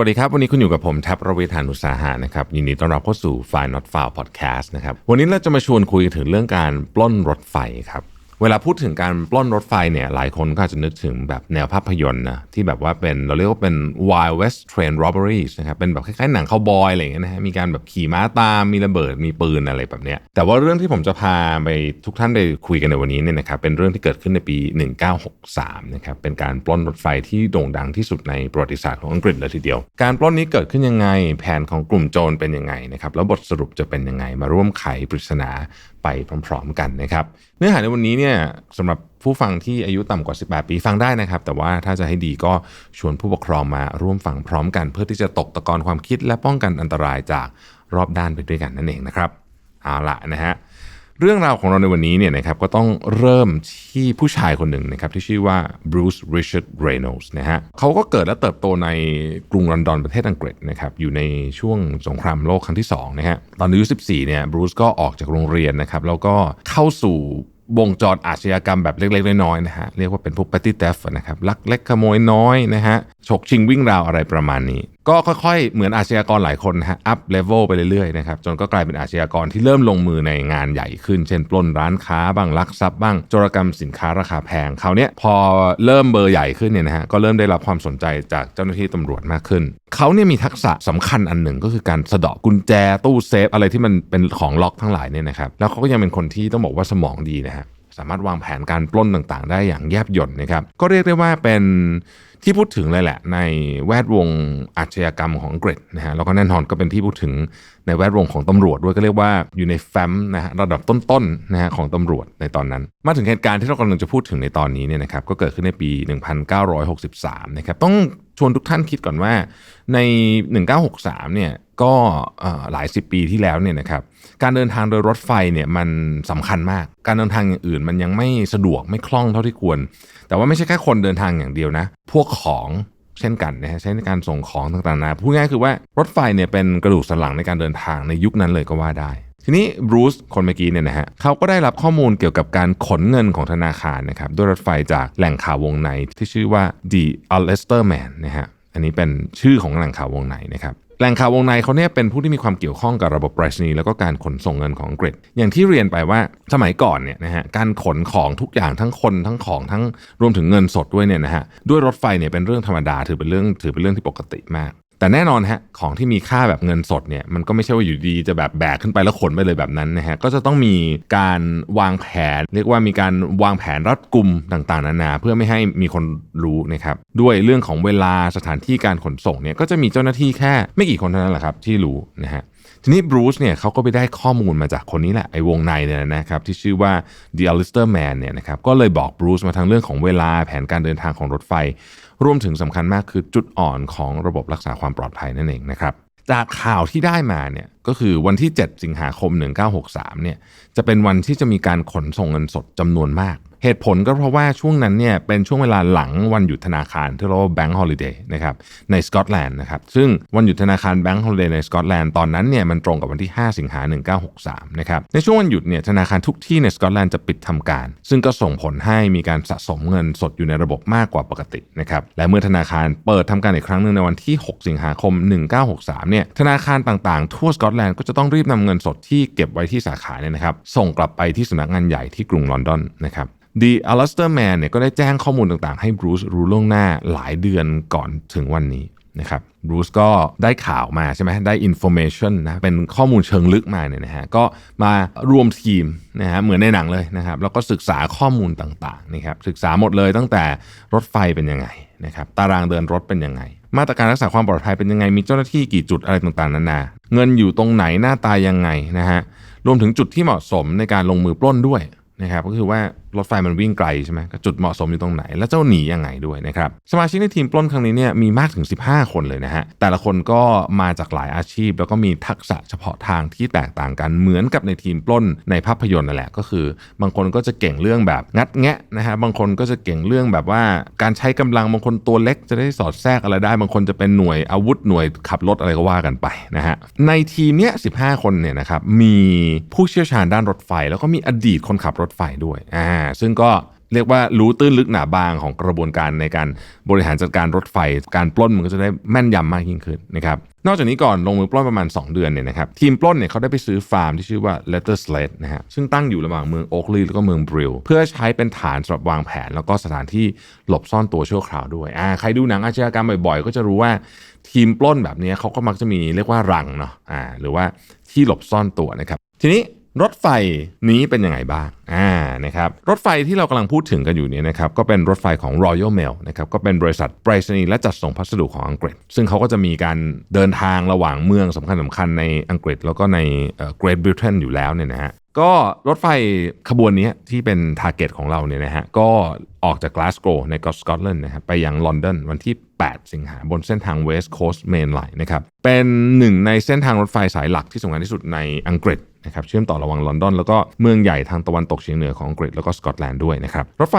วัสดีครับ วันนี้คุณอยู่กับผมแท็บระเวทานุสาหะนะครับยินดีต้อนรับเข้าสู่ f i Not f i l e Podcast นะครับวันนี้เราจะมาชวนคุยถึงเรื่องการปล้นรถไฟครับ เวลาพูดถึงการปล้นรถไฟเนี่ยหลายคนก็อาจจะนึกถึงแบบแนวภาพยนตร์นะที่แบบว่าเป็นเราเรียกว่าเป็น Wild West Train Robberies นะครับเป็นแบบคล้ายๆหนังคาวบอยอะไรอย่างเงี้ยนะฮะมีการแบบขี่ม้าตามมีระเบิดมีปืนอะไรแบบเนี้ยแต่ว่าเรื่องที่ผมจะพาไปทุกท่านไปคุยกันในวันนี้เนี่ยนะครับเป็นเรื่องที่เกิดขึ้นในปี 1963นะครับเป็นการปล้นรถไฟที่โด่งดังที่สุดในประวัติศาสตร์ของอังกฤษเลยทีเดียว การปล้นนี้เกิดขึ้นยังไงแผนของกลุ่มโจรเป็นยังไงนะครับแล้วบทสรุปจะเป็นยังไงมาร่วมไขปริศนาไปพร้อม ๆ กันนะครับเนื้อหาในวันนี้เนี่ยสำหรับผู้ฟังที่อายุต่ำกว่า 18 ปีฟังได้นะครับ แต่ว่าถ้าจะให้ดีก็ชวนผู้ปกครองมาร่วมฟังพร้อมกัน เพื่อที่จะตกตะกอนความคิดและป้องกันอันตรายจากรอบด้านไปด้วยกันนั่นเองนะครับเอาละนะฮะเรื่องราวของเราในวันนี้เนี่ยนะครับก็ต้องเริ่มที่ผู้ชายคนหนึ่งนะครับที่ชื่อว่าบรูซริชาร์ดเรโนลส์นะฮะเขาก็เกิดและเติบโตในกรุงลอนดอนประเทศอังกฤษนะครับอยู่ในช่วงสงครามโลกครั้งที่2นะฮะตอนอายุ 14เนี่ยบรูซก็ออกจากโรงเรียนนะครับแล้วก็เข้าสู่ วงจรอาชญากรรมแบบเล็กๆ น้อยๆนะฮะเรียกว่าเป็นพวกปฏิเทฟนะครับลักเล็กขโมยน้อยนะฮะฉกชิงวิ่งราวอะไรประมาณนี้ ก็ค่อยๆ เหมือนอาชญากรหลายคนฮะอัพเลเวลไปเรื่อยๆนะครับจนก็กลายเป็นอาชญากรที่เริ่มลงมือในงานใหญ่ขึ้น เช่น ปล้นร้านค้าบ้างลักทรัพย์บ้างโจรกรรมสินค้าราคาแพงเขาวเนี้ยพอเริ่มเบอร์ใหญ่ขึ้นเนี่ยนะฮะก็เริ่มได้รับความสนใจจากเจ้าหน้าที่ตำรวจมากขึ้น เขาเนี่ยมีทักษะสำคัญอันหนึ่งก็คือการสะเดาะกุญแจตู้เซฟอะไรที่มันเป็นของล็อกทั้งหลายเนี่ยนะครับแล้วเขาก็ยังเป็นคนที่ต้องบอกว่าสมองดีนะฮะสามารถวางแผนการปล้นต่างๆ ได้อย่างแยบยลนะครับ ก็เรียกได้ว่าเป็นที่พูดถึงเลยแหละในแวดวงอาชญากรรมของอังกฤษนะฮะแล้วก็แน่นอนก็เป็นที่พูดถึงในแวดวงของตำรวจด้วยก็เรียกว่าอยู่ในแฟ้มนะฮะระดับต้นๆนะฮะของตำรวจในตอนนั้น มาถึงเหตุการณ์ที่เรากำลังจะพูดถึงในตอนนี้เนี่ยนะครับก็เกิดขึ้นในปี 1963 นะครับต้องชวนทุกท่านคิดก่อนว่าใน 1963 เนี่ย ก็หลายสิบปีที่แล้วเนี่ยนะครับการเดินทางโดยรถไฟเนี่ยมันสำคัญมาก การเดินทางอย่างอื่นมันยังไม่สะดวกไม่คล่องเท่าที่ควร แต่ว่าไม่ใช่แค่คนเดินทางอย่างเดียวนะ พวกของเช่นกันนะฮะใช้ในการส่งของต่างๆนะพูดง่ายคือว่ารถไฟเนี่ยเป็นกระดูกสันหลังในการเดินทางในยุคนั้นเลยก็ว่าได้ ทีนี้บรูซคนเมื่อกี้เนี่ยนะฮะเขาก็ได้รับข้อมูลเกี่ยวกับการขนเงินของธนาคารนะครับด้วยรถไฟจากแหล่งข่าววงในที่ชื่อว่า The Allister Man นะฮะอันนี้เป็นชื่อของแหล่งข่าววงในนะครับ แหล่งข่าววงในเขาเนี่ยเป็นผู้ที่มีความเกี่ยวข้องกับระบบไปรษณีย์แล้วก็การขนส่งเงินของอังกฤษ อย่างที่เรียนไปว่าสมัยก่อนเนี่ยนะฮะการขนของทุกอย่างทั้งคนทั้งของทั้งรวมถึงเงินสดด้วยเนี่ยนะฮะด้วยรถไฟเนี่ยเป็นเรื่องธรรมดาถือเป็นเรื่องถือเป็นเรื่องที่ปกติมาก แต่แน่นอนฮะของที่มีค่าแบบเงินสดเนี่ยมันก็ไม่ใช่ว่าอยู่ดีจะแบบแบกขึ้นไปแล้วขนไปเลยแบบนั้นนะฮะก็จะต้องมีการวางแผน เรียกว่ามีการวางแผนรัดกุมต่างๆนานา เพื่อไม่ให้มีคนรู้นะครับด้วยเรื่องของเวลาสถานที่การขนส่งเนี่ยก็จะมีเจ้าหน้าที่แค่ไม่กี่คนเท่านั้นแหละครับที่รู้นะฮะทีนี้บรูซเนี่ยเขาก็ไปได้ข้อมูลมาจากคนนี้แหละไอ้วงในเนี่ยนะครับที่ชื่อว่า The Alistair Man เนี่ยนะครับก็เลยบอกบรูซมาทางเรื่องของเวลาแผนการเดินทางของรถไฟ รวมถึงสำคัญมากคือจุดอ่อนของระบบรักษาความปลอดภัยนั่นเองนะครับจากข่าวที่ได้มาเนี่ย ก็คือวันที่ 7 สิงหาคม 1963เนี่ยจะเป็นวันที่จะมีการขนส่งเงินสดจำนวนมาก เหตุผลก็เพราะว่าช่วงนั้นเนี่ยเป็นช่วงเวลาหลังวันหยุดธนาคารที่เรียกว่าแบงก์ฮอลิเดย์นะครับในสกอตแลนด์นะครับซึ่งวันหยุดธนาคารแบงก์ฮอลิเดย์ในสกอตแลนด์ตอนนั้นเนี่ยมันตรงกับวันที่ 5 สิงหา 1963นะครับในช่วงวันหยุดเนี่ยธนาคารทุกที่ในสกอตแลนด์จะปิดทำการ ซึ่งก็ส่งผลให้มีการสะสมเงินสดอยู่ในระบบมากกว่าปกตินะครับและเมื่อธนาคารเปิดทำการอีกครั้งหนึ่งในวันที่ 6 สิงหาคม 1963เนี่ยธนาคารต่างๆทั่วสกอตแลนด์ก็จะต้องรีบนำเงินสดที่เก็บไว้ที่สาขาเนี่ยนะครับ ส่งกลับไปที่สำนักงานใหญ่ที่กรุงลอนดอนนะครับดีอลสเตอร์แมนเนี่ยก็ได้แจ้งข้อมูลต่างๆ ให้บรูซรู้ล่วงหน้าหลายเดือนก่อนถึงวันนี้นะครับบรูซก็ได้ข่าวมาใช่ไหมได้อินโฟเมชันนะเป็นข้อมูลเชิงลึกมาเนี่ยนะฮะก็มารวมทีมนะฮะเหมือนในหนังเลยนะครับแล้วก็ศึกษาข้อมูลต่างๆนะครับศึกษาหมดเลยตั้งแต่รถไฟเป็นยังไงนะครับตารางเดินรถเป็นยังไง มาตรการรักษาความปลอดภัยเป็นยังไง มีเจ้าหน้าที่กี่จุดอะไรต่างๆนานา เงินอยู่ตรงไหนหน้าตายังไงนะฮะ รวมถึงจุดที่เหมาะสมในการลงมือปล้นด้วยนะครับ ก็คือว่า รถไฟมันวิ่งไกลใช่ไหมจุดเหมาะสมอยู่ตรงไหน แล้วเจ้าหนียังไงด้วยนะครับสมาชิกในทีมปล้นครั้งนี้เนี่ยมีมากถึง 15 คนเลยนะฮะแต่ละคนก็มาจากหลายอาชีพ แล้วก็มีทักษะเฉพาะทางที่แตกต่างกันเหมือนกับในทีมปล้นในภาพยนตร์นั่นแหละก็คือ บางคนก็จะเก่งเรื่องแบบงัดแงะนะฮะบางคนก็จะเก่งเรื่องแบบว่าการใช้กำลังบางคนตัวเล็กจะได้สอดแทรกอะไรได้ บางคนจะเป็นหน่วยอาวุธหน่วยขับรถอะไรก็ว่ากันไปนะฮะในทีมเนี้ย15คนเนี่ยนะครับมีผู้เชี่ยวชาญด้านรถไฟ แล้วก็มีอดีตคนขับรถไฟด้วยอ่าซึ่งก็เรียกว่ารู้ตื้นลึกหนาบางของกระบวนการในการบริหารจัดการรถไฟ การปล้นมันก็จะได้แม่นยำมากยิ่งขึ้นนะครับนอกจากนี้ก่อนลงมือปล้นประมาณ 2 เดือนเนี่ยนะครับทีมปล้นเนี่ยเขาได้ไปซื้อฟาร์มที่ชื่อว่า Letter Slate นะฮะซึ่งตั้งอยู่ระหว่างเมืองโอ๊กลีแล้วก็เมืองบริลเพื่อใช้เป็นฐานสำหรับวางแผน แล้วก็สถานที่หลบซ่อนตัวชั่วคราวด้วยอ่าใครดูหนังอาชญากรรมบ่อยๆ ก็จะรู้ว่าทีมปล้นแบบนี้เขาก็มักจะมีเรียกว่ารังเนาะอ่าหรือว่าที่หลบซ่อนตัวนะครับทีนี้ รถไฟนี้เป็นยังไงบ้างอ่านะครับรถไฟที่เรากำลังพูดถึงกันอยู่เนี่ยนะครับก็เป็นรถไฟของ Royal Mail นะครับก็เป็นบริษัทไปรษณีย์และจัดส่งพัสดุของอังกฤษ ซึ่งเขาก็จะมีการเดินทางระหว่างเมืองสำคัญสำคัญในอังกฤษ แล้วก็ในเกรทบริเตนอยู่แล้วเนี่ยนะฮะก็รถไฟขบวนนี้ที่เป็นทาร์เก็ตของเราเนี่ยนะฮะก็ออกจากกลาสโกในกอสกอตแลนด์นะครับไปยังลอนดอนวันที่ 8 สิงหาบนเส้นทาง West Coast Main Line นะครับเป็นหนึ่งในเส้นทางรถไฟสายหลักที่สำคัญที่สุดในอังกฤษ นะครับเชื่อมต่อระหว่างลอนดอนแล้วก็เมืองใหญ่ทางตะวันตกเฉียงเหนือของอังกฤษแล้วก็สกอตแลนด์ด้วยนะครับรถไฟ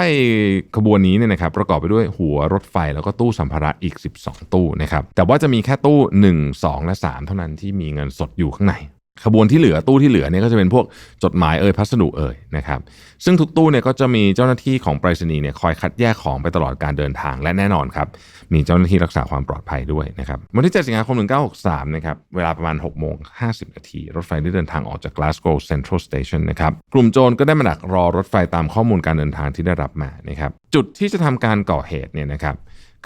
ขบวนนี้เนี่ยนะครับประกอบไปด้วยหัวรถไฟแล้วก็ตู้สัมภาระอีก 12 ตู้นะครับแต่ว่าจะมีแค่ตู้ 1 2 และ 3 เท่านั้นที่มีเงินสดอยู่ข้างใน ขบวนที่เหลือตู้ที่เหลือเนี่ยก็จะเป็นพวกจดหมายเอ่ยพัสดุเอ่ยนะครับซึ่งทุกตู้เนี่ยก็จะมีเจ้าหน้าที่ของไปรษณีย์เนี่ยคอยคัดแยกของไปตลอดการเดินทางและแน่นอนครับมีเจ้าหน้าที่รักษาความปลอดภัยด้วยนะครับวันที่ 7 สิงหาคม 1963 นะครับเวลาประมาณ6โมง50 นาทีรถไฟได้เดินทางออกจาก Glasgow Central Station นะครับกลุ่มโจรก็ได้มาดักรอรถไฟตามข้อมูลการเดินทางที่ได้รับมานะครับจุดที่จะทำการก่อเหตุเนี่ยนะครับ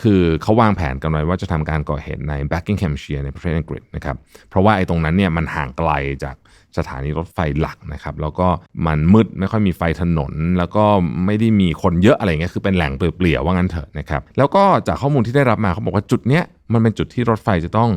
คือเขาวางแผนกันไว้ว่าจะทำการก่อเหตุใน Buckinghamshire ในประเทศอังกฤษนะครับ เพราะว่าไอ้ตรงนั้นเนี่ยมันห่างไกลจากสถานีรถไฟหลักนะครับ แล้วก็มันมืดไม่ค่อยมีไฟถนน แล้วก็ไม่ได้มีคนเยอะอะไรเงี้ยคือเป็นแหล่งเปลี่ยวๆว่างั้นเถอะนะครับ แล้วก็จากข้อมูลที่ได้รับมาเขาบอกว่าจุดเนี้ยมันเป็นจุดที่รถไฟจะต้อง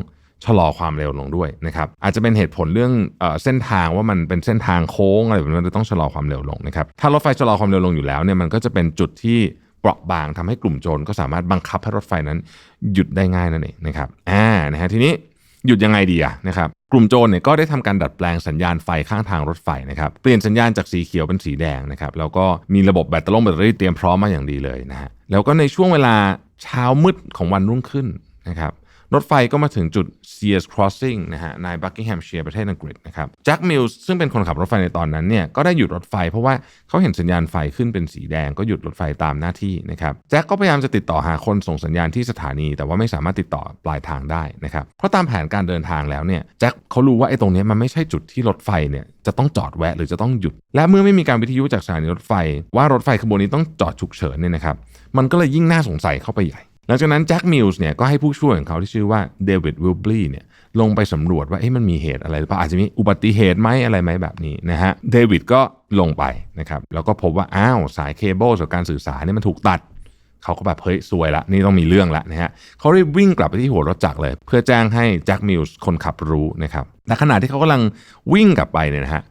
ชะลอความเร็วลงด้วยนะครับอาจจะเป็นเหตุผลเรื่องเอเส้นทางว่ามันเป็นเส้นทางโค้งอะไรแบบนี้นจะต้องชะลอความเร็วลงนะครับถ้ารถไฟชะลอความเร็วลงอยู่แล้วเนี่ยมันก็จะเป็นจุดที่ เปราะบางทำให้กลุ่มโจรก็สามารถบังคับให้รถไฟนั้น หยุดได้ง่ายนั่นเองนะครับอ่านะฮะทีนี้หยุดยังไงดีอะนะครับกลุ่มโจรเนี่ยก็ได้ทำการดัดแปลงสัญญาณไฟข้างทางรถไฟนะครับเปลี่ยนสัญญาณจากสีเขียวเป็นสีแดงนะครับแล้วก็มีระบบแบตเตอรี่แบตเตอรี่เตรียมพร้อมมาอย่างดีเลยนะฮะแล้วก็ในช่วงเวลาเช้ามืดของวันรุ่งขึ้นนะครับ รถไฟก็มาถึงจุด Sears Crossing นะฮะในบักกิงแฮมเชียร์ประเทศอังกฤษนะครับแจ็คมิลส์ซึ่งเป็นคนขับรถไฟในตอนนั้นเนี่ยก็ได้หยุดรถไฟเพราะว่าเขาเห็นสัญญาณไฟขึ้นเป็นสีแดงก็หยุดรถไฟตามหน้าที่นะครับแจ็คก็พยายามจะติดต่อหาคนส่งสัญญาณที่สถานี แต่ว่าไม่สามารถติดต่อปลายทางได้นะครับเพราะตามแผนการเดินทางแล้วเนี่ยแจ็คเขารู้ว่าไอ้ตรงนี้มันไม่ใช่จุดที่รถไฟเนี่ยจะต้องจอดแวะหรือจะต้องหยุด และเมื่อไม่มีการวิทยุจากสถานีรถไฟ ว่ารถไฟขบวนนี้ต้องจอดฉุกเฉินเนี่ยนะครับมันก็เลยยิ่งน่าสงสัยเข้าไปใหญ่ หลังจากนั้นแจ็คมิลส์เนี่ยก็ให้ผู้ช่วยของเขาที่ชื่อว่าเดวิดวิลบลีเนี่ยลงไปสำรวจว่าเอ๊ะมันมีเหตุอะไรหรือเปล่าอาจจะมีอุบัติเหตุไหมอะไรไหมแบบนี้นะฮะเดวิดก็ลงไปนะครับแล้วก็พบว่าอ้าวสายเคเบิลสับการสื่อสารเนี่ยมันถูกตัดเขาก็แบบเฮ้ยซวยละนี่ต้องมีเรื่องละนะฮะเขารีบวิ่งกลับไปที่หัวรถจักรเลย เพื่อแจ้งให้แจ็คมิลส์คนขับรู้นะครับและขณะที่เขากำลังวิ่งกลับไปเนี่ยนะฮะ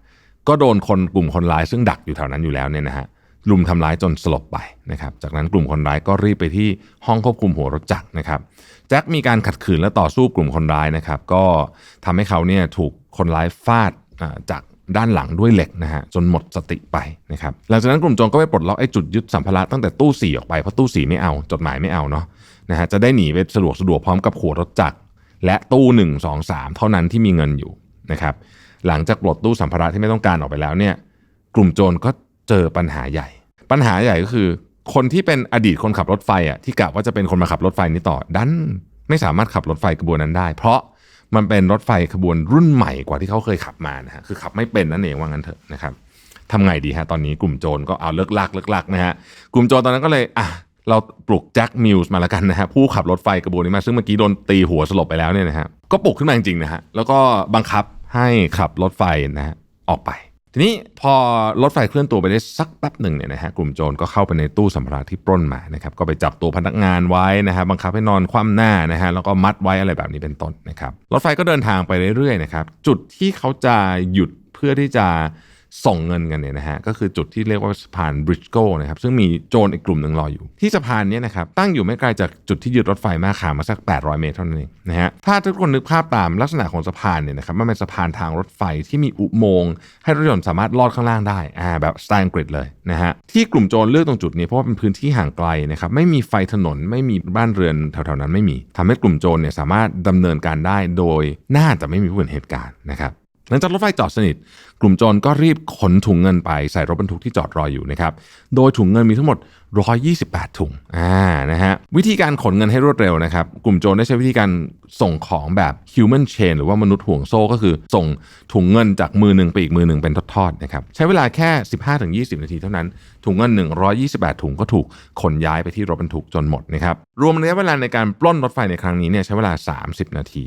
ก็โดนคนกลุ่มคนร้ายซึ่งดักอยู่แถวนั้นอยู่แล้วเนี่ยนะฮะ ลุมทำร้ายจนสลบไปนะครับ จากนั้นกลุ่มคนร้ายก็รีบไปที่ห้องควบคุมหัวรถจักรนะครับ แจ็คมีการขัดขืนและต่อสู้กลุ่มคนร้ายนะครับ ก็ทำให้เขาเนี่ยถูกคนร้ายฟาดจากด้านหลังด้วยเหล็กนะฮะจนหมดสติไปนะครับ หลังจากนั้นกลุ่มโจรก็ไปปลดล็อกไอ้จุดยึดสัมภาระตั้งแต่ตู้สี่ออกไปเพราะตู้สี่ไม่เอาจดหมายไม่เอาเนาะนะฮะจะได้หนีไปสะดวกสะดวกพร้อมกับหัวรถจักรและตู้1 2 3 เท่านั้นที่มีเงินอยู่นะครับ หลังจากปลดตู้สัมภาระที่ไม่ต้องการออกไปแล้วเนี่ย กลุ่มโจรก็ เจอปัญหาใหญ่ ปัญหาใหญ่ก็คือ คนที่เป็นอดีตคนขับรถไฟอะที่กะว่าจะเป็นคนมาขับรถไฟนี้ต่อ ดันไม่สามารถขับรถไฟขบวนนั้นได้ เพราะมันเป็นรถไฟขบวนรุ่นใหม่กว่าที่เขาเคยขับมานะฮะคือขับไม่เป็นนั่นเองว่างั้นเถอะนะครับทำไงดีฮะตอนนี้กลุ่มโจรก็เอาเลิกลักเลิกลักนะฮะกลุ่มโจรตอนนั้นก็เลยอะเราปลุกแจ็คมิลส์มาแล้วกันนะฮะผู้ขับรถไฟกระบวนนี้มาซึ่งเมื่อกี้โดนตีหัวสลบไปแล้วเนี่ยนะฮะก็ปลุกขึ้นมาจริงๆนะฮะแล้วก็บังคับให้ขับรถไฟนะฮะออกไป ทีนี้พอรถไฟเคลื่อนตัวไปได้สักแป๊บหนึ่งเนี่ยนะฮะกลุ่มโจรก็เข้าไปในตู้สัมภาระที่ปล้นมานะครับก็ไปจับตัวพนักงานไว้นะฮะบังคับให้นอนคว่ำหน้านะฮะแล้วก็มัดไว้อะไรแบบนี้เป็นต้นนะครับรถไฟก็เดินทางไปเรื่อยๆนะครับจุดที่เขาจะหยุดเพื่อที่จะ ส่งเงินกันเนี่ยนะฮะก็คือจุดที่เรียกว่าสะพานบริดจ์โกนะครับซึ่งมีโจรอีกกลุ่มหนึ่งรออยู่ ที่สะพานนี้นะครับตั้งอยู่ไม่ไกลจากจุดที่ยึดรถไฟมากขามาสัก 800 เมตรเท่านั้นเองนะฮะถ้าทุกคนนึกภาพตามลักษณะของสะพานเนี่ยนะครับมันเป็นสะพานทางรถไฟที่มีอุโมงค์ให้รถยนต์สามารถลอดข้างล่างได้อ่าแบบสไตล์อังกฤษเลยนะฮะที่กลุ่มโจรเลือกตรงจุดนี้เพราะว่าเป็นพื้นที่ห่างไกลนะครับไม่มีไฟถนนไม่มีบ้านเรือนแถวๆนั้นไม่มีทำให้กลุ่มโจรเนี่ยสามารถดำเนินการได้โดยน่าจะไม่มีผู้เห็นเหตุการณ์นะครับ หลังจากรถไฟจอดสนิท กลุ่มโจรก็รีบขนถุงเงินไปใส่รถบรรทุกที่จอดรออยู่นะครับ โดยถุงเงินมีทั้งหมด 128 ถุง อ่า นะฮะ วิธีการขนเงินให้รวดเร็วนะครับ กลุ่มโจรได้ใช้วิธีการส่งของแบบ human chain หรือว่ามนุษย์ห่วงโซ่ก็คือ ส่งถุงเงินจากมือหนึ่งไปอีกมือหนึ่งเป็นทอดๆนะครับ ใช้เวลาแค่ 15-20 นาทีเท่านั้น ถุงเงิน 128 ถุงก็ถูกขนย้ายไปที่รถบรรทุกจนหมดนะครับ รวมระยะเวลาในการปล้นรถไฟในครั้งนี้เนี่ยใช้เวลา 30 นาที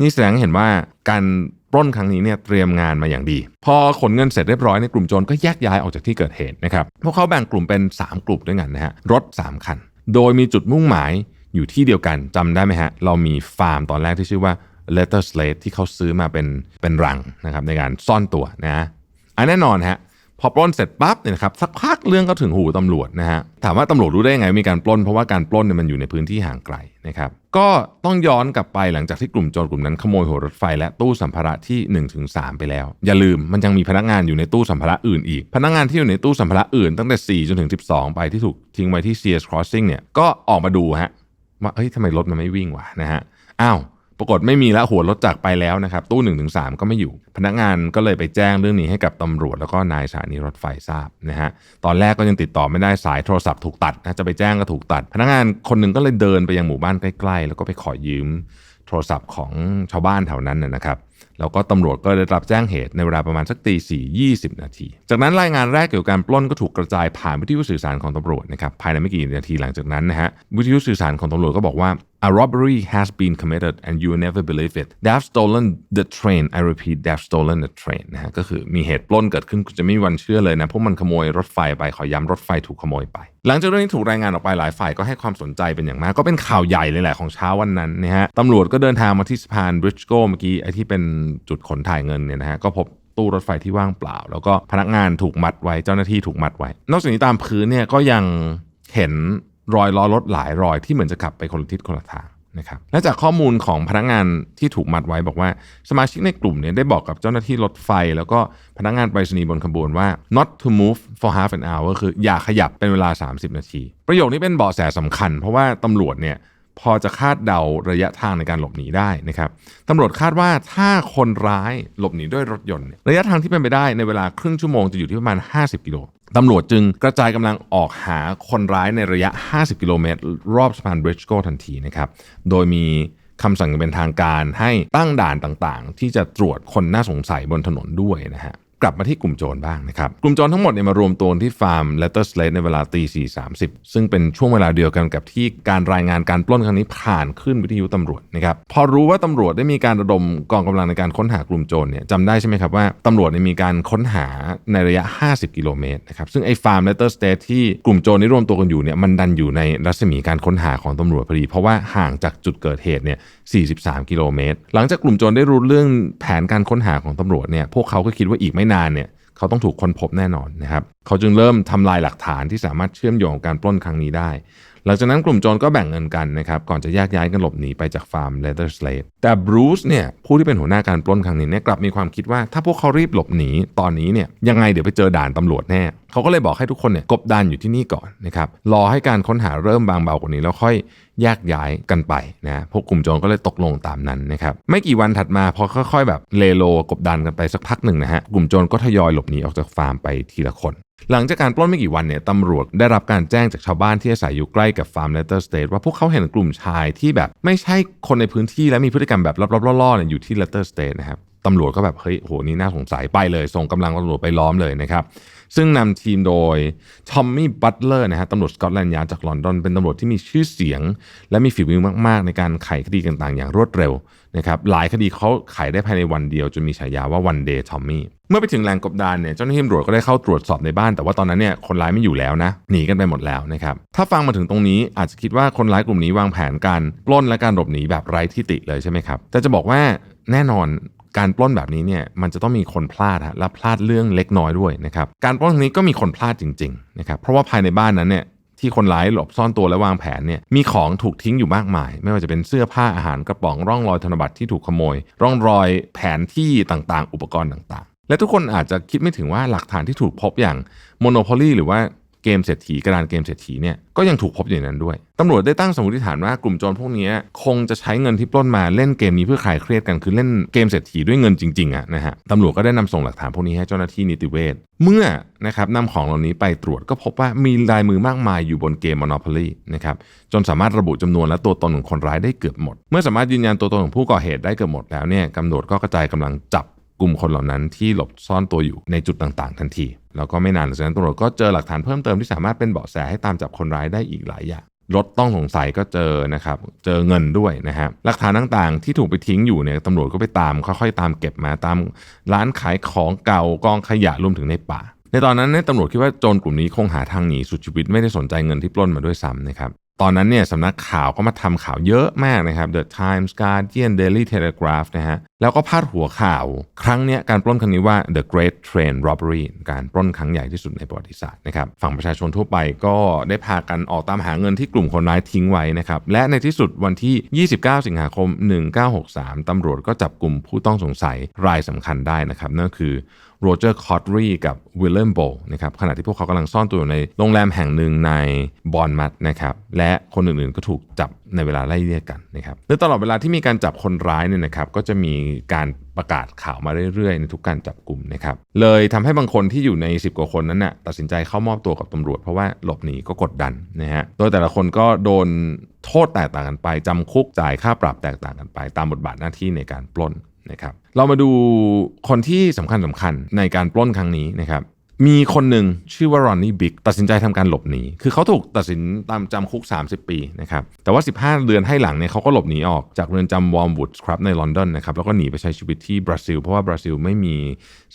นี่แสดงให้เห็นว่าการ ปล้นครั้งนี้เนี่ยเตรียมงานมาอย่างดี พอขนเงินเสร็จเรียบร้อยในกลุ่มโจรก็แยกย้ายออกจากที่เกิดเหตุนะครับพวกเขาแบ่งกลุ่มเป็น 3 กลุ่มด้วยกันนะฮะรถ 3 คัน โดยมีจุดมุ่งหมายอยู่ที่เดียวกันจำได้ไหมฮะ เรามีฟาร์มตอนแรกที่ชื่อว่า Letter Slate ที่เขาซื้อมาเป็นเป็นรังนะครับในการซ่อนตัวนะอันแน่นอนฮะ พอปล้นเสร็จปั๊บเนี่ยนะครับสักพักเรื่องก็ถึงหูตำรวจนะฮะถามว่าตำรวจรู้ได้ยังไงมีการปล้น เพราะว่าการปล้นเนี่ยมันอยู่ในพื้นที่ห่างไกลนะครับก็ต้องย้อนกลับไปหลังจากที่กลุ่มโจรกลุ่มนั้นขโมยหัวรถไฟและตู้สัมภาระที่1นถึงสไปแล้ว อย่าลืมมันยังมีพนักงานอยู่ในตู้สัมภาระอื่นอีก พนักงานที่อยู่ในตู้สัมภาระอื่นตั้งแต่ 4 จนถึง 12 ไปที่ถูกทิ้งไว้ที่ CS Crossing เนี่ยก็ออกมาดูฮะว่าเฮ้ยทำไมรถมันไม่วิ่งวะนะฮะอ้าว ปรากฏไม่มีแล้วหัวรถจักรไปแล้วนะครับ ตู้1นถึงสก็ไม่อยู่ พนักงานก็เลยไปแจ้งเรื่องนี้ให้กับตำรวจ แล้วก็นายสถานีรถไฟทราบนะฮะตอนแรกก็ยังติดต่อไม่ได้สายโทรศัพท์ถูกตัดนะจะไปแจ้งก็ถูกตัด พนักงานคนหนึ่งก็เลยเดินไปยังหมู่บ้านใกล้ ๆ แล้วก็ไปขอยืมโทรศัพท์ของชาวบ้านแถวนั้นนะครับแล้วก็ตำรวจก็ได้รับแจ้งเหตุในเวลาประมาณสักตีสี่ยี่สิบนาที จากนั้นรายงานแรกเกี่ยวกับการปล้นก็ถูกกระจายผ่านวิทยุสื่อสารของตำรวจนะครับภายในไม่กี่นาทีหลังจากนั้นนะฮะวิทยุสื่อสารของตำรวจก็บอกว่า A robbery has been committed and you will never believe it. they've stolen the train. I repeat, they've stolen the train นะฮะก็คือมีเหตุปล้นเกิดขึ้นคุณจะไม่มีวันเชื่อเลยนะเพราะมันขโมยรถไฟไปขอย้ำรถไฟถูกขโมยไป หลังจากเรื่องนี้ถูกรายงานออกไปหลายฝ่ายก็ให้ความสนใจเป็นอย่างมาก ก็เป็นข่าวใหญ่เลยแหละของเช้าวันนั้นนะฮะตำรวจก็เดินทางมาที่สะพานบริดจ์โกเมื่อกี้ไอ้ที่เป็นจุดขนถ่ายเงินเนี่ยนะฮะก็พบตู้รถไฟที่ว่างเปล่า แล้วก็พนักงานถูกมัดไว้เจ้าหน้าที่ถูกมัดไว้ นอกจากนี้ตามพื้นเนี่ยก็ยังเห็น รอยล้อรถหลายรอยที่เหมือนจะขับไปคนละทิศคนละทางนะครับและจากข้อมูลของพนักงานที่ถูกมัดไว้บอกว่า สมาชิกในกลุ่มเนี่ยได้บอกกับเจ้าหน้าที่รถไฟ แล้วก็พนักงานไปรษณีย์บนขบวนว่า not to move for half an hour คืออย่าขยับเป็นเวลา 30 นาที ประโยคนี้เป็นเบาะแสสำคัญ เพราะว่าตำรวจเนี่ย พอจะคาดเดาระยะทางในการหลบหนีได้นะครับตำรวจคาดว่าถ้าคนร้ายหลบหนีด้วยรถยนต์ ระยะทางที่เป็นไปได้ในเวลาครึ่งชั่วโมงจะอยู่ที่ประมาณ 50 กิโลตำรวจจึงกระจายกำลังออกหาคนร้ายในระยะ 50 กิโลเมตร รอบสะพานบริดจ์โกทันทีนะครับโดยมีคำสั่งเป็นทางการให้ตั้งด่านต่างๆ ที่จะตรวจคนน่าสงสัยบนถนนด้วยนะฮะ กลับมาที่กลุ่มโจรบ้างนะครับ กลุ่มโจรทั้งหมดเนี่ยมารวมตัวที่ฟาร์มเลตเตอร์สเลในเวลาตีสี่สามสิบซึ่งเป็นช่วงเวลาเดียวกันกับที่การรายงานการปล้นครั้งนี้ผ่านขึ้นวิทยุตำรวจนะครับ พอรู้ว่าตำรวจได้มีการระดมกองกำลังในการค้นหากลุ่มโจรเนี่ยจำได้ใช่ไหมครับว่าตำรวจมีการค้นหาในระยะ 50 กิโลเมตรนะครับ ซึ่งไอ้ฟาร์มเลตเตอร์สเตที่กลุ่มโจรนี้รวมตัวกันอยู่เนี่ยมันดันอยู่ในรัศมีการค้นหาของตำรวจพอดี เพราะว่าห่างจากจุดเกิดเหตุเนี่ย43 กิโลเมตร หลังจากกลุ่มโจรได้รู้เรื่องแผนการค้นหาของตำรวจเนี่ยพวกเขาก็คิดว่าอีกไม่นานเนี่ยเขาต้องถูกค้นพบแน่นอนนะครับเขาจึงเริ่มทำลายหลักฐานที่สามารถเชื่อมโยงการปล้นครั้งนี้ได้ หลังจากนั้นกลุ่มโจรก็แบ่งเงินกันนะครับก่อนจะแยกย้ายกันหลบหนีไปจากฟาร์มเลเ t อร์สเล e แต่บรูซเนี่ยผู้ที่เป็นหัวหน้าการปล้นครั้งนี้เนี่ยกลับมีความคิดว่าถ้าพวกเขารีบหลบหนีตอนนี้เนี่ยยังไงเดี๋ยวไปเจอด่านตำรวจแน่เขาก็เลยบอกให้ทุกคนเนี่ยกบดานอยู่ที่นี่ก่อนนะครับรอให้การค้นหาเริ่มบางเบากว่านี้แล้วค่อย แยกย้ายกันไปนะพวกกลุ่มโจรก็เลยตกลงตามนั้นนะครับไม่กี่วันถัดมาพอค่อยๆ แบบเลโลกบดานกันไปสักพักหนึ่งนะฮะกลุ่มโจรก็ทยอยหลบหนีออกจากฟาร์มไปทีละคน หลังจากการปล้นไม่กี่วันเนี่ยตำรวจได้รับการแจ้งจากชาวบ้านที่อาศัยอยู่ใกล้กับฟาร์มเลเตอร์สเตทว่าพวกเขาเห็นกลุ่มชายที่แบบไม่ใช่คนในพื้นที่และมีพฤติกรรมแบบลับๆล่อๆเนี่ยอยู่ที่เลเตอร์สเตทนะครับ ตำรวจก็แบบเฮ้ยโหนี่น่าสงสัยไปเลย ส่งกำลังตำรวจไปล้อมเลยนะครับ ซึ่งนำทีมโดยทอมมี่บัตเลอร์นะฮะตำรวจสกอตแลนด์ยาร์จากลอนดอนเป็นตำรวจที่มีชื่อเสียง และมีฝีมือมากๆ ในการไขคดีต่างๆ อย่างรวดเร็วนะครับหลายคดีเขาไขได้ภายในวันเดียวจนมีฉายาว่าวันเดย์ทอมมี่เมื่อไปถึงแหล่งกบดานเนี่ยเจ้าหน้าที่ตำรวจก็ได้เข้าตรวจสอบในบ้าน แต่ว่าตอนนั้นเนี่ยคนร้ายไม่อยู่แล้วนะหนีกันไปหมดแล้วนะครับถ้าฟังมาถึงตรงนี้อาจจะคิดว่าคนร้ายกลุ่มนี้วางแผนการปล้นและการหลบหนีแบบไร้ที่ติเลยใช่ไหมครับแต่จะบอกว่าแน่นอน การปล้นแบบนี้เนี่ยมันจะต้องมีคนพลาดฮะและพลาดเรื่องเล็กน้อยด้วยนะครับการปล้นทั้งนี้ก็มีคนพลาดจริงๆนะครับเพราะว่าภายในบ้านนั้นเนี่ยที่คนร้ายหลบซ่อนตัวและวางแผนเนี่ยมีของถูกทิ้งอยู่มากมาย ไม่ว่าจะเป็นเสื้อผ้าอาหารกระป๋องร่องรอยธนบัตรที่ถูกขโมย ร่องรอยแผนที่ต่างๆ อุปกรณ์ต่างๆ และทุกคนอาจจะคิดไม่ถึงว่าหลักฐานที่ถูกพบอย่าง Monopoly หรือว่า กกมเศรษฐีกระดานเกมเศรษฐีเนี่ยก็ยังถูกพบอยู่ในนั้นด้วยตำรวจได้ตั้งสมมติฐานว่ากลุ่มโจรพวกนี้คงจะใช้เงินที่ปล้นมาเล่นเกมนี้เพื่อคลายเครียดกันคือเล่นเกมเศรษฐีด้วยเงินจริงๆอะนะฮะตำรวจก็ได้นำส่งหลักฐานพวกนี้ให้เจ้าหน้าที่นิติเวชเมื่อนะครับนำของเหล่านี้ไปตรวจก็พบว่ามีลายมือมากมายอยู่บนเกม Monopoly นะครับจนสามารถระบุจำนวนและตัวตนของคนร้ายได้เกือบหมด เมื่อสามารถยืนยันตัวตนของผู้ก่อเหตุได้เกือบหมดแล้วเนี่ยตำรวจก็กระจายกำลังจับ กลุ่มคนเหล่านั้นที่หลบซ่อนตัวอยู่ในจุดต่างๆ ทันที แล้วก็ไม่นานหลังจากนั้นตำรวจก็เจอหลักฐานเพิ่มเติมที่สามารถเป็นเบาะแสให้ตามจับคนร้ายได้อีกหลายอย่างรถต้องสงสัยก็เจอนะครับ เจอเงินด้วยนะฮะหลักฐานต่างๆ ที่ถูกไปทิ้งอยู่เนี่ยตำรวจก็ไปตามค่อยๆตามเก็บมาตามร้านขายของเก่ากองขยะรวมถึงในป่า ในตอนนั้นเนี่ยตำรวจคิดว่าโจรกลุ่มนี้คงหาทางหนีสุดชีวิตไม่ได้สนใจเงินที่ปล้นมาด้วยซ้ำนะครับ ตอนนั้นเนี่ยสำนักข่าวก็มาทำข่าวเยอะมากนะครับ The Times Guardian Daily Telegraph นะฮะแล้วก็พาดหัวข่าว ครั้งเนี้ยการปล้นครั้งนี้ว่า The Great Train Robbery การปล้นครั้งใหญ่ที่สุดในประวัติศาสตร์นะครับฝั่งประชาชนทั่วไปก็ได้พากันออกตามหาเงินที่กลุ่มคนร้ายทิ้งไว้นะครับและในที่สุดวันที่ 29 สิงหาคม 1963 ตำรวจก็จับกลุ่มผู้ต้องสงสัยรายสำคัญได้นะครับนั่นคือโรเจอร์คอตรีกับวิลเลมโบนะครับขณะที่พวกเขากำลังซ่อนตัวอยู่ในโรงแรมแห่งหนึ่งในบอนมัดนะครับและคนอื่นๆก็ถูกจับในเวลาไล่เลี่ยกันนะครับในตลอดเวลาที่มีการจับคนร้ายเนี่ยนะครับก็จะมีการประกาศข่าวมาเรื่อยๆ ในทุกการจับกลุ่มนะครับเลยทำให้บางคนที่อยู่ใน 10 กว่าคนนั้นน่ะตัดสินใจเข้ามอบตัวกับตำรวจ เพราะว่าหลบหนีก็กดดันนะฮะโดยแต่ละคนก็โดนโทษแตกต่างกันไปจำคุกจ่ายค่าปรับแตกต่างกันไป ตามบทบาทหน้าที่ในการปล้น นะครับเรามาดูคนที่สำคัญสำคัญในการปล้นครั้งนี้นะครับมีคนหนึ่งชื่อว่ารอนนี่บิ๊กตัดสินใจทำการหลบหนี คือเขาถูกตัดสินตามจำคุก 30 ปีนะครับ แต่ว่า 15 เดือนให้หลังเนี่ยเขาก็หลบหนีออกจากเรือนจำวอร์มวูดครับในลอนดอนนะครับ แล้วก็หนีไปใช้ชีวิตที่บราซิล เพราะว่าบราซิลไม่มี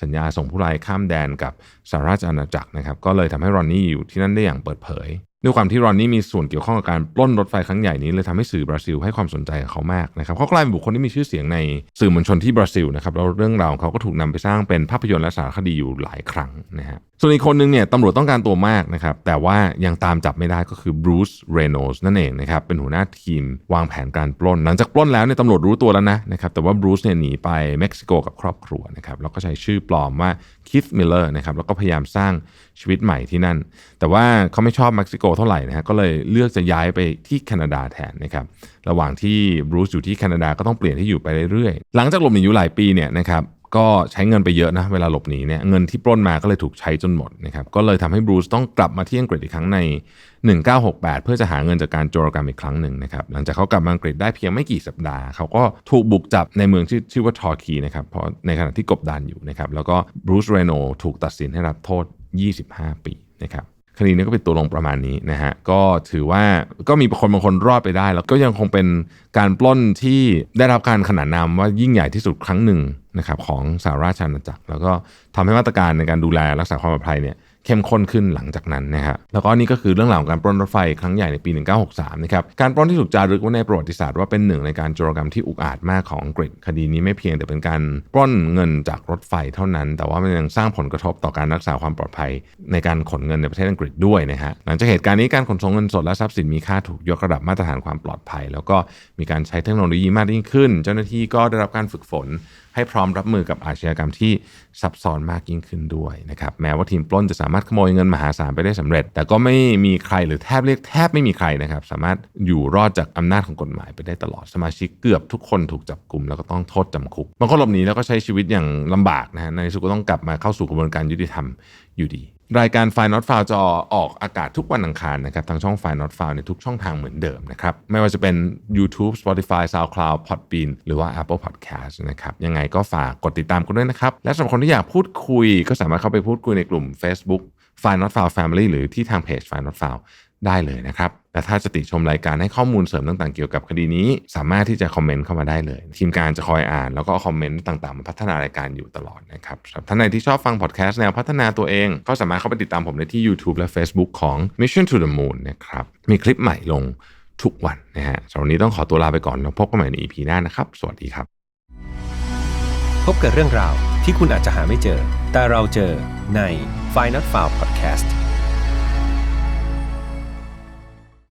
สัญญาส่งผู้ร้ายข้ามแดนกับสหราชอาณาจักรนะครับ ก็เลยทำให้รอนนี่อยู่ที่นั่นได้อย่างเปิดเผย ด้วยความที่รอนนี่มีส่วนเกี่ยวข้องกับการปล้นรถไฟครั้งใหญ่นี้เลยทำให้สื่อบราซิลให้ความสนใจกับเขามากนะครับเขากลายเป็นบุคคลที่มีชื่อเสียงในสื่อมวลชนที่บราซิลนะครับแล้วเรื่องราวของเขาก็ถูกนำไปสร้างเป็นภาพยนตร์และสารคดีอยู่หลายครั้งนะฮะส่วนอีกคนนึงเนี่ยตำรวจต้องการตัวมากนะครับแต่ว่ายังตามจับไม่ได้ก็คือบรูซเรโนสนั่นเองนะครับเป็นหัวหน้าทีมวางแผนการปล้น หลังจากปล้นแล้วเนี่ยตำรวจรู้ตัวแล้วนะนะครับแต่ว่าบรูซเนี่ยหนีไปเม็กซิโกกับครอบครัวนะครับแล้วก็ใช้ชื่อปลอมว่าคิธมิลเลอร์นะครับแล้วก็พยายามสร้างชีวิตใหม่ที่นั่น แต่ว่าเขาไม่ชอบเม็กซิโกเท่าไหร่นะฮะก็เลยเลือกจะย้ายไปที่แคนาดาแทนนะครับระหว่างที่บรูซอยู่ที่แคนาดาก็ต้องเปลี่ยนที่อยู่ไปเรื่อยๆหลังจากหลบหนีอยู่หลายปีเนี่ยนะครับ ก็ใช้เงินไปเยอะนะเวลาหลบหนีเนี่ยเงินที่ปล้นมาก็เลยถูกใช้จนหมดนะครับก็เลยทำให้บรูซต้องกลับมาที่อังกฤษอีกครั้งใน 1968 เพื่อจะหาเงินจากการโจรกรรมอีกครั้งหนึ่งนะครับหลังจากเขากลับมาอังกฤษได้เพียงไม่กี่สัปดาห์เขาก็ถูกบุกจับในเมืองชื่อชื่อว่าทอร์คีนะครับเพราะในขณะที่กบดานอยู่นะครับแล้วก็บรูซเรโนถูกตัดสินให้รับโทษ 25 ปีนะครับ คดีนี้ก็เป็นตัวลงประมาณนี้นะฮะก็ถือว่าก็มีคนบางคนรอดไปได้ แล้วก็ยังคงเป็นการปล้นที่ได้รับการขนานนามว่ายิ่งใหญ่ที่สุดครั้งหนึ่งนะครับของสหราชอาณาจักร แล้วก็ทำให้มาตรการในการดูแลรักษาความปลอดภัยเนี่ย เข้มข้นขึ้นหลังจากนั้นนะฮะแล้วก็นี่ก็คือเรื่องราวของการปล้นรถไฟครั้งใหญ่ในปี 1963 นะครับ การปล้นที่ถูกจารึกไว้ในประวัติศาสตร์ว่าเป็นหนึ่งในการโจรกรรมที่อุกอาจมากของอังกฤษ คดีนี้ไม่เพียงแต่เป็นการปล้นเงินจากรถไฟเท่านั้น แต่ว่ามันยังสร้างผลกระทบต่อการรักษาความปลอดภัย ในการขนเงินในประเทศอังกฤษด้วยนะฮะ หลังจากเหตุการณ์นี้การขนส่งเงินสดและทรัพย์สินมีค่าถูกยกระดับมาตรฐานความปลอดภัย แล้วก็มีการใช้เทคโนโลยีมากยิ่งขึ้น เจ้าหน้าที่ก็ได้รับการฝึกฝน ให้พร้อมรับมือกับอาชญากรรมที่ซับซ้อนมากยิ่งขึ้นด้วยนะครับแม้ว่าทีมปล้นจะสามารถขโมยเงินมหาศาลไปได้สำเร็จ แต่ก็ไม่มีใครหรือแทบเรียกแทบไม่มีใครนะครับสามารถอยู่รอดจากอำนาจของกฎหมายไปได้ตลอดสมาชิกเกือบทุกคนถูกจับกลุ่มแล้วก็ต้องโทษจำคุกบางคนหลบหนีแล้วก็ใช้ชีวิตอย่างลำบากนะฮะในที่สุดก็ต้องกลับมาเข้าสู่กระบวนการยุติธรรมอยู่ดี รายการ f i n a l f i l e จะออกอากาศทุกวันอังคารนะครับทางช่อง f i n a l f i l e ในทุกช่องทางเหมือนเดิมนะครับไม่ว่าจะเป็น YouTube Spotify SoundCloud Podbean หรือว่า Apple Podcast นะครับยังไงก็ฝากกดติดตามกันด้วยนะครับ และสำหรับคนที่อยากพูดคุย ก็สามารถเข้าไปพูดคุยในกลุ่ม Facebook f i n a l f i l e Family หรือที่ทางเพจ f i n a l f i l e ได้เลยนะครับ และถ้าจะติชมรายการให้ข้อมูลเสริมต่างๆเกี่ยวกับคดีนี้ สามารถที่จะคอมเมนต์เข้ามาได้เลย ทีมงานจะคอยอ่านแล้วก็คอมเมนต์ต่างๆมาพัฒนารายการอยู่ตลอดนะครับท่านไหนที่ชอบฟังพอดแคสต์แนวพัฒนาตัวเอง ก็สามารถเข้าไปติดตามผมได้ที่ YouTube และ Facebook ของ Mission to the Moon นะครับมีคลิปใหม่ลงทุกวันนะฮะสำหรับวันนี้ต้องขอตัวลาไปก่อนแล้วพบกันใหม่ใน EP หน้านะครับ สวัสดีครับ พบกับเรื่องราวที่คุณอาจจะหาไม่เจอ แต่เราเจอใน f i n a l f i l e Podcast